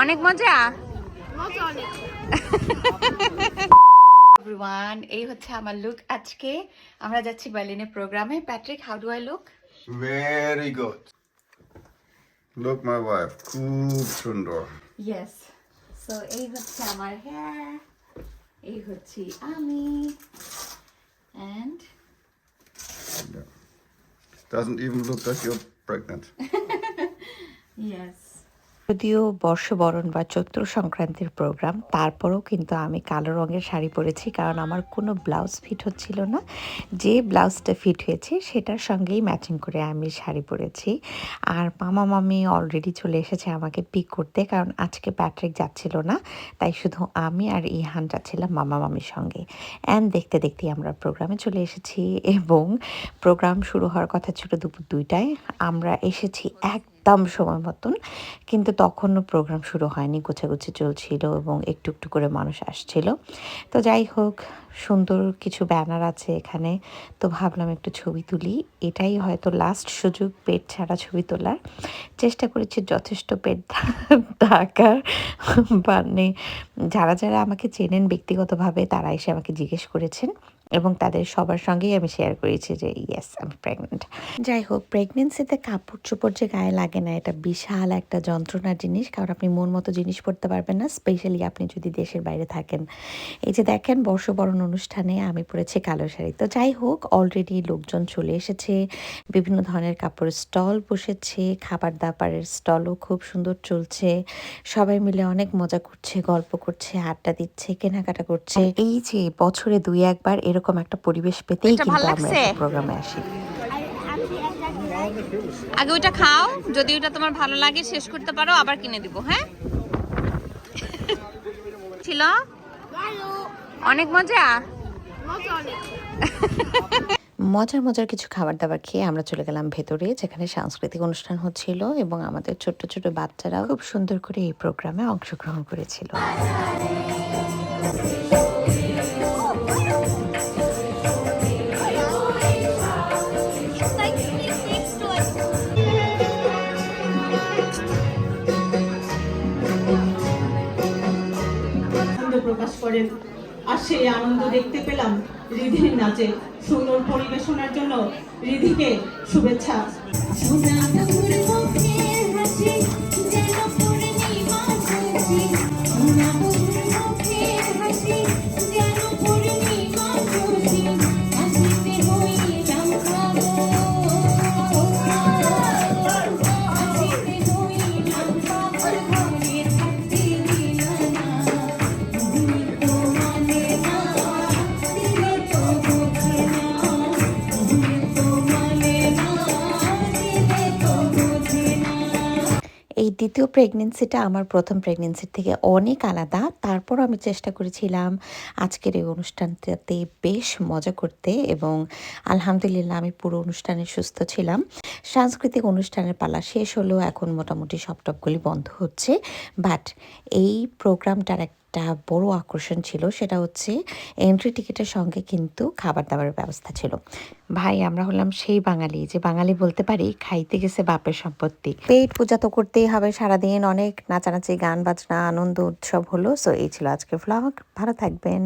অনেক মজা? এভরিওয়ান এই হচ্ছে আমার লুক আজকে। আমরা যাচ্ছি বার্লিনে প্রোগ্রামে Patrick how do I look Very good. Look, my wife. খুব সুন্দর। ইয়েস সো এই হচ্ছে আমার হেয়ার এই হচ্ছে আমি। And Doesn't even look like you're pregnant. যদিও বর্ষবরণ বা চৈত্র সংক্রান্তির প্রোগ্রাম তারপরেও কিন্তু আমি কালো রঙের শাড়ি পরেছি, কারণ আমার কোনো ব্লাউজ ফিট হচ্ছিল না। যে ব্লাউজটা ফিট হয়েছে, সেটার সঙ্গেই ম্যাচিং করে আমি শাড়ি পরেছি। আর মামা, মামি অলরেডি চলে এসেছে আমাকে পিক করতে, কারণ আজকে প্যাট্রিক যাচ্ছিল না, তাই শুধু আমি আর ইহান যাচ্ছিলাম মামা, মামির সঙ্গে। অ্যান্ড দেখতে দেখতেই আমরা প্রোগ্রামে চলে এসেছি এবং প্রোগ্রাম শুরু হওয়ার কথা ছিল দুপুর দুইটায়। আমরা এসেছি একদম সময় মতন। কিন্তু তখনও প্রোগ্রাম শুরু হয়নি, গোছাগুছি চলছিল এবং একটু একটু করে মানুষ আসছিল। তো যাই হোক, সুন্দর কিছু ব্যানার আছে এখানে। তো ভাবলাম একটু ছবি তুলি। এটাই হয়তো লাস্ট সুযোগ পেট ছাড়া ছবি তোলার। চেষ্টা করেছি যথেষ্ট পেট ঢাকার মানে যারা যারা আমাকে চেনেন ব্যক্তিগতভাবে, তারা এসে আমাকে জিজ্ঞেস করেছেন। এবং তাদের সবার সঙ্গেই আমি শেয়ার করেছি যে ইয়েস আমি প্রেগনেন্ট যাই হোক প্রেগনেন্সিতে কাপড় চোপড় যে গায়ে লাগে না এটা বিশাল একটা যন্ত্রণার জিনিস। কারণ আপনি মন মতো জিনিস পরতে পারবেন না স্পেশালি আপনি যদি দেশের বাইরে থাকেন। এই যে দেখেন বর্ষবরণ অনুষ্ঠানে আমি পরেছি কালো শাড়ি। তো যাই হোক অলরেডি লোকজন চলে এসেছে বিভিন্ন ধরনের কাপড়ের স্টল বসেছে খাবার দাবারের স্টলও খুব সুন্দর চলছে। সবাই মিলে অনেক মজা করছে গল্প করছে আড্ডা দিচ্ছে কেনাকাটা করছে। এই যে বছরে দুই একবার এরকম একটা পরিবেশ পেতেই কিন্তু আমরা? প্রোগ্রামে আসি। আগে ওইটা খাও যদি ওটা তোমার ভালো লাগে শেষ করতে পারো আবার কিনে দিব হ্যাঁ? ছিল? অনেক মজা? মজা মজার মজার কিছু খাবার দাবার খেয়ে আমরা চলে গেলাম ভেতরে যেখানে সাংস্কৃতিক অনুষ্ঠান হচ্ছিল এবং আমাদের ছোট্ট ছোট বাচ্চারাও খুব সুন্দর করে এই প্রোগ্রামে অংশগ্রহণ করেছিল। করেন। আর সেই আনন্দ দেখতে পেলাম রিধির নাচে। সুন্দর পরিবেশনার জন্য রিধিকে শুভেচ্ছা। এই দ্বিতীয় প্রেগনেন্সিটা আমার প্রথম প্রেগনেন্সির থেকে অনেক আলাদা। তারপর আমি চেষ্টা করেছিলাম আজকের এই অনুষ্ঠানটাতে বেশ মজা করতে এবং আলহামদুলিল্লাহ আমি পুরো অনুষ্ঠানে সুস্থ ছিলাম। সাংস্কৃতিক অনুষ্ঠানের পালা শেষ হলেও এখন মোটামুটি সব টপগুলি বন্ধ হচ্ছে। বাট এই প্রোগ্রামটার একটা বড় আকর্ষণ ছিল, সেটা হচ্ছে এন্ট্রি টিকিটের সঙ্গে কিন্তু খাবার দাবারের ব্যবস্থা ছিল। ভাই, আমরা হলাম সেই বাঙালি, যে বাঙালি বলতে পারি, খাইতে গেছে বাপের সম্পত্তি। পেট পূজা তো করতেই হবে, সারাদিন অনেক নাচানাচি, গান বাজনা, আনন্দ, উৎসব হলো সো এই ছিল আজকে ভ্লগ ভালো থাকবেন।